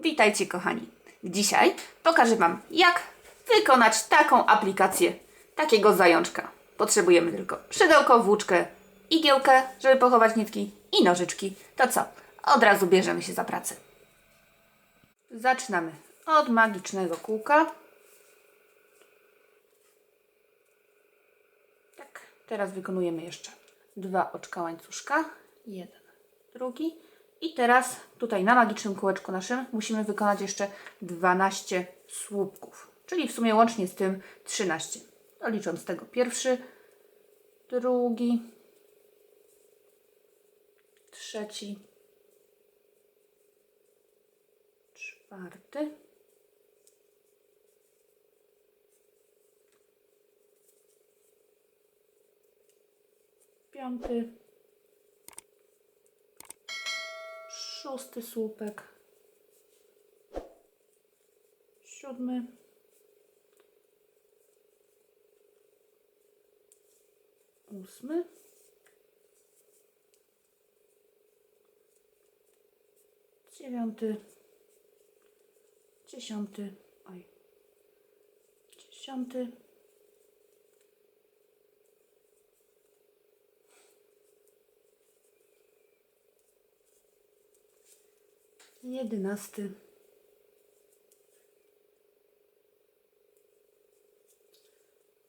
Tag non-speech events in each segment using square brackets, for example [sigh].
Witajcie kochani. Dzisiaj pokażę Wam jak wykonać taką aplikację, takiego zajączka. Potrzebujemy tylko szydełko, włóczkę, igiełkę, żeby pochować nitki i nożyczki. To co? Od razu bierzemy się za pracę. Zaczynamy od magicznego kółka. Tak, teraz wykonujemy jeszcze dwa oczka łańcuszka. Jeden, drugi. I teraz tutaj na magicznym kółeczku naszym musimy wykonać jeszcze 12 słupków. Czyli w sumie łącznie z tym 13. To licząc tego pierwszy, drugi, trzeci, czwarty, piąty, szósty słupek, siódmy, ósmy, dziewiąty, dziesiąty, oj, dziesiąty, jedenasty,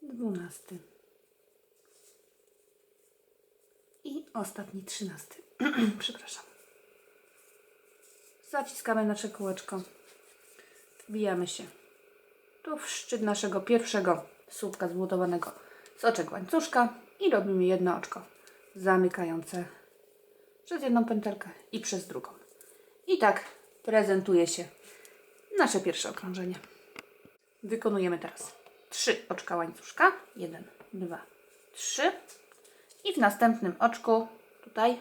dwunasty i ostatni trzynasty. [clears throat] Przepraszam. Zaciskamy nasze kółeczko. Wbijamy się tu w szczyt naszego pierwszego słupka zbudowanego z oczek łańcuszka i robimy jedno oczko zamykające przez jedną pętelkę i przez drugą. I tak prezentuje się nasze pierwsze okrążenie. Wykonujemy teraz trzy oczka łańcuszka. Jeden, dwa, trzy. I w następnym oczku tutaj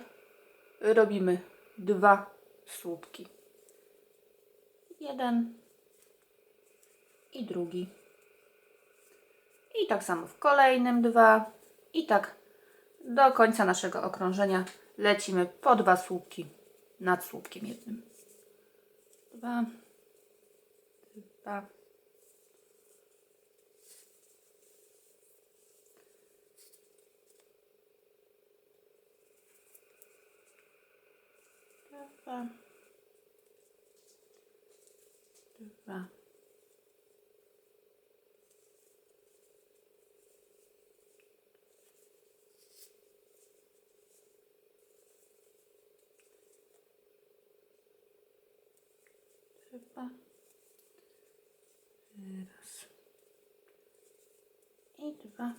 robimy dwa słupki. Jeden i drugi. I tak samo w kolejnym dwa. I tak do końca naszego okrążenia lecimy po dwa słupki nad słupkiem jednym. Dwa. Dwa. Dwa. Dwa. Dwa. Raz. I dwa.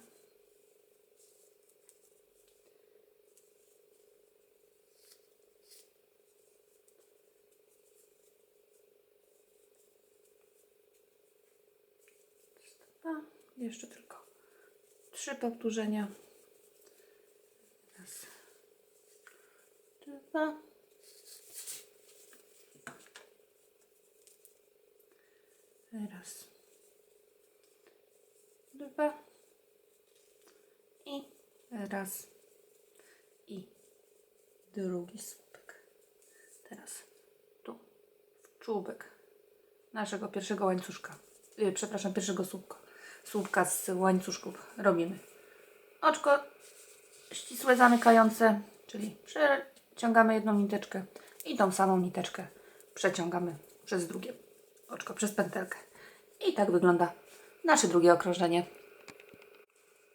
Dwa. Jeszcze tylko trzy powtórzenia. Raz. Dwa. Raz. Dwa. I raz. I drugi słupek. Teraz tu w czubek naszego pierwszego łańcuszka. Yy, przepraszam, pierwszego słupka. Słupka z łańcuszków robimy. Oczko ścisłe zamykające, czyli przeciągamy jedną niteczkę i tą samą niteczkę przeciągamy przez drugie oczko, przez pętelkę. I tak wygląda nasze drugie okrążenie.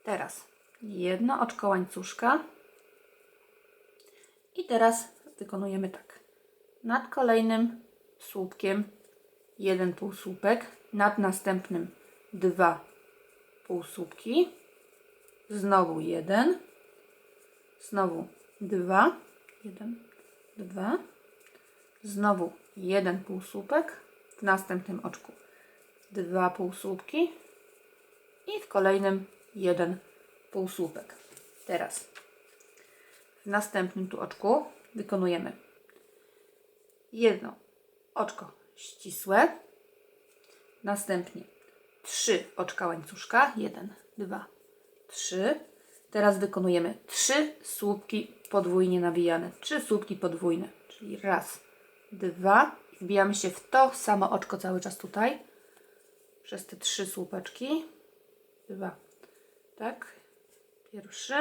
Teraz jedno oczko łańcuszka. I teraz wykonujemy tak. Nad kolejnym słupkiem jeden półsłupek, nad następnym dwa półsłupki, znowu jeden, znowu dwa, jeden, dwa, znowu jeden półsłupek, następnym oczku dwa półsłupki i w kolejnym jeden półsłupek. Teraz w następnym tu oczku wykonujemy jedno oczko ścisłe, następnie trzy oczka łańcuszka, jeden, dwa, trzy. Teraz wykonujemy trzy słupki podwójnie nawijane, trzy słupki podwójne, czyli raz, dwa Wbijamy się w to samo oczko cały czas tutaj. Przez te trzy słupeczki. Dwa. Tak. Pierwszy.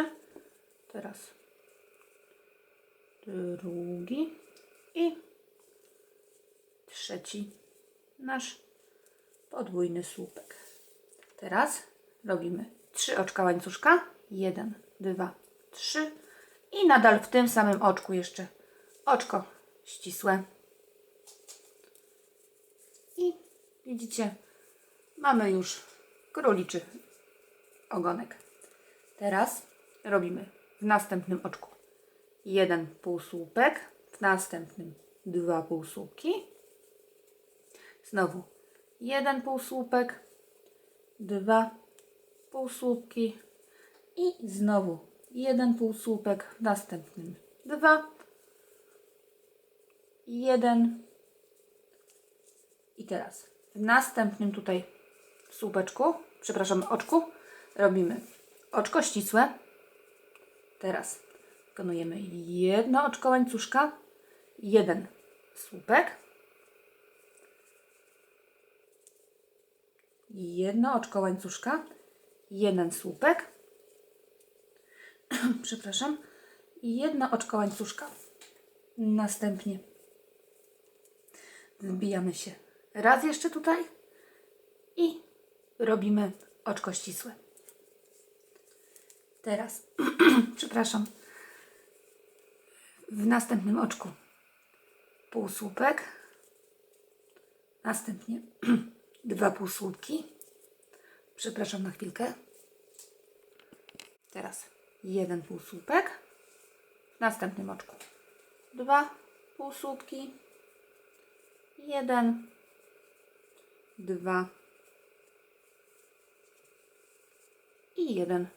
Teraz drugi i trzeci nasz podwójny słupek. Teraz robimy trzy oczka łańcuszka. Jeden, dwa, trzy. I nadal w tym samym oczku jeszcze oczko ścisłe. I widzicie, mamy już króliczy ogonek. Teraz robimy w następnym oczku jeden półsłupek, w następnym dwa półsłupki, znowu jeden półsłupek, dwa półsłupki i znowu jeden półsłupek, w następnym dwa, jeden. I teraz w następnym tutaj słupeczku, przepraszam, oczku, robimy oczko ścisłe. Teraz wykonujemy jedno oczko łańcuszka, jeden słupek, jedno oczko łańcuszka, jeden słupek, [clears throat] przepraszam, jedno oczko łańcuszka. Następnie wbijamy się raz jeszcze tutaj i robimy oczko ścisłe. Teraz, [clears throat] przepraszam, w następnym oczku półsłupek, następnie [clears throat] dwa półsłupki, przepraszam na chwilkę, teraz jeden półsłupek, w następnym oczku. Dwa półsłupki, jeden, dwa i jeden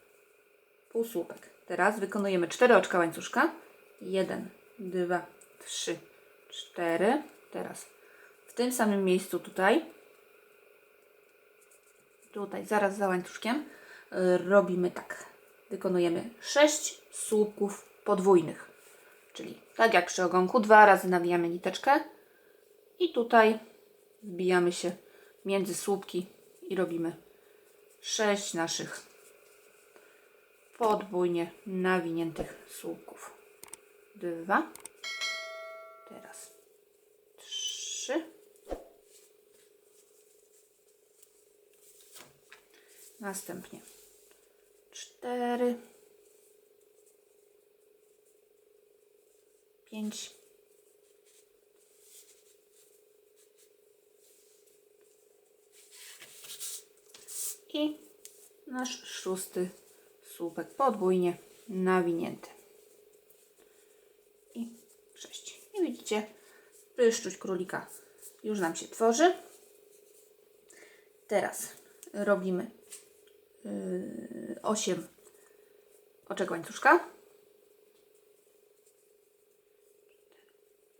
półsłupek. Teraz wykonujemy cztery oczka łańcuszka. Jeden, dwa, trzy, cztery. Teraz w tym samym miejscu tutaj, tutaj zaraz za łańcuszkiem, robimy tak. Wykonujemy sześć słupków podwójnych. Czyli tak jak przy ogonku, dwa razy nawijamy niteczkę i tutaj wbijamy się między słupki i robimy sześć naszych podwójnie nawiniętych słupków. Dwa. Teraz trzy. Następnie cztery. Pięć. I nasz szósty słupek podwójnie nawinięty. I sześć. I widzicie, pyszczuś królika już nam się tworzy. Teraz robimy yy, 8 oczek łańcuszka.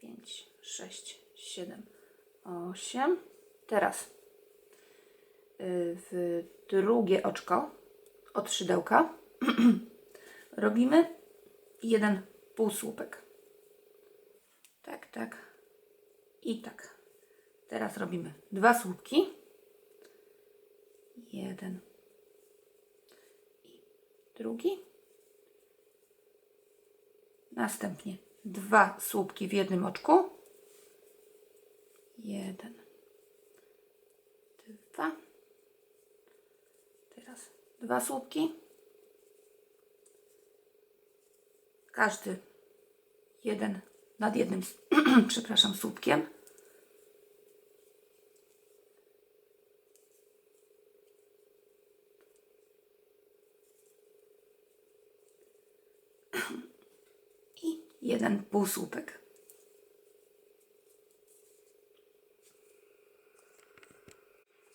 5, 6, 7, 8. Teraz w drugie oczko od szydełka [clears throat] robimy jeden półsłupek. Tak, tak. I tak. Teraz robimy dwa słupki. Jeden. I drugi. Następnie dwa słupki w jednym oczku. Jeden. Dwa. Dwa słupki. Każdy jeden nad jednym, [clears throat] przepraszam, słupkiem. [clears throat] I jeden półsłupek.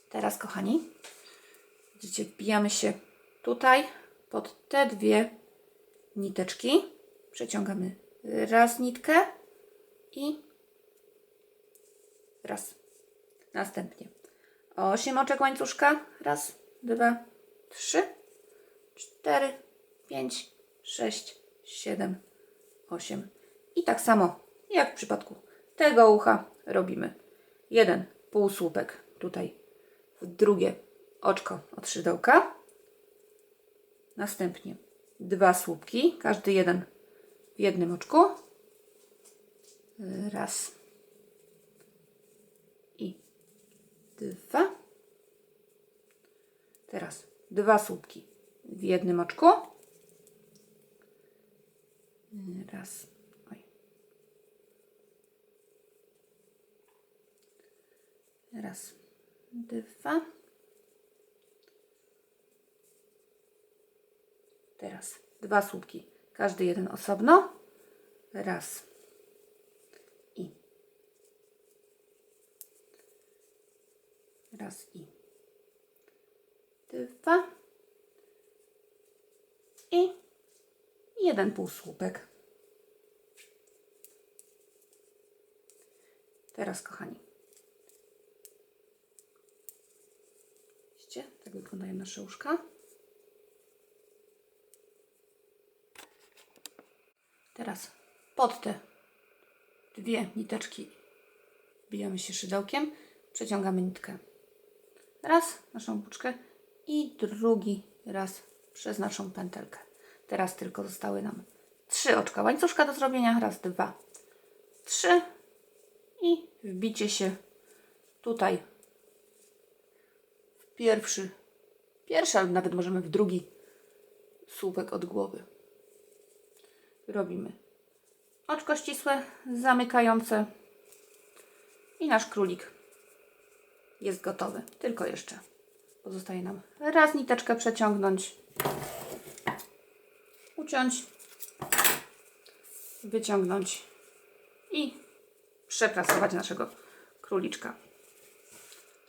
Teraz, kochani, widzicie, wbijamy się tutaj pod te dwie niteczki. Przeciągamy raz nitkę i raz. Następnie 8 oczek łańcuszka. Raz, dwa, trzy, cztery, pięć, sześć, siedem, osiem. I tak samo jak w przypadku tego ucha robimy jeden półsłupek tutaj w drugie oczko od szydełka. Następnie dwa słupki, każdy jeden w jednym oczku. Raz i dwa. Teraz dwa słupki w jednym oczku. Raz. Oj. Raz, dwa. Teraz dwa słupki, każdy jeden osobno. Raz. I. Raz i. Dwa. I jeden półsłupek. Teraz, kochani, widzicie, tak wyglądają nasze łóżka. Teraz pod te dwie niteczki bijamy się szydełkiem, przeciągamy nitkę. Raz naszą buczkę i drugi raz przez naszą pętelkę. Teraz tylko zostały nam trzy oczka łańcuszka do zrobienia. Raz, dwa, trzy i wbicie się tutaj w pierwszy, pierwszy, albo nawet możemy w drugi słupek od głowy. Robimy oczko ścisłe, zamykające i nasz królik jest gotowy. Tylko jeszcze pozostaje nam raz niteczkę przeciągnąć, uciąć, wyciągnąć i przeprasować naszego króliczka.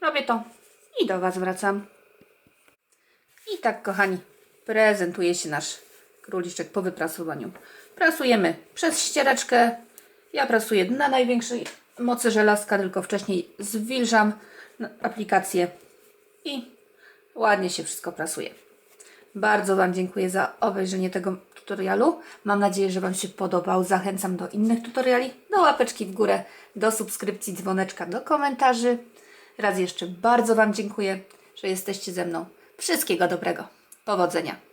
Robię to i do Was wracam. I tak, kochani, prezentuje się nasz króliczek po wyprasowaniu. Prasujemy przez ściereczkę. Ja prasuję na największej mocy żelazka, tylko wcześniej zwilżam aplikację i ładnie się wszystko prasuje. Bardzo Wam dziękuję za obejrzenie tego tutorialu. Mam nadzieję, że Wam się podobał. Zachęcam do innych tutoriali, do łapeczki w górę, do subskrypcji, dzwoneczka, do komentarzy. Raz jeszcze bardzo Wam dziękuję, że jesteście ze mną. Wszystkiego dobrego. Powodzenia.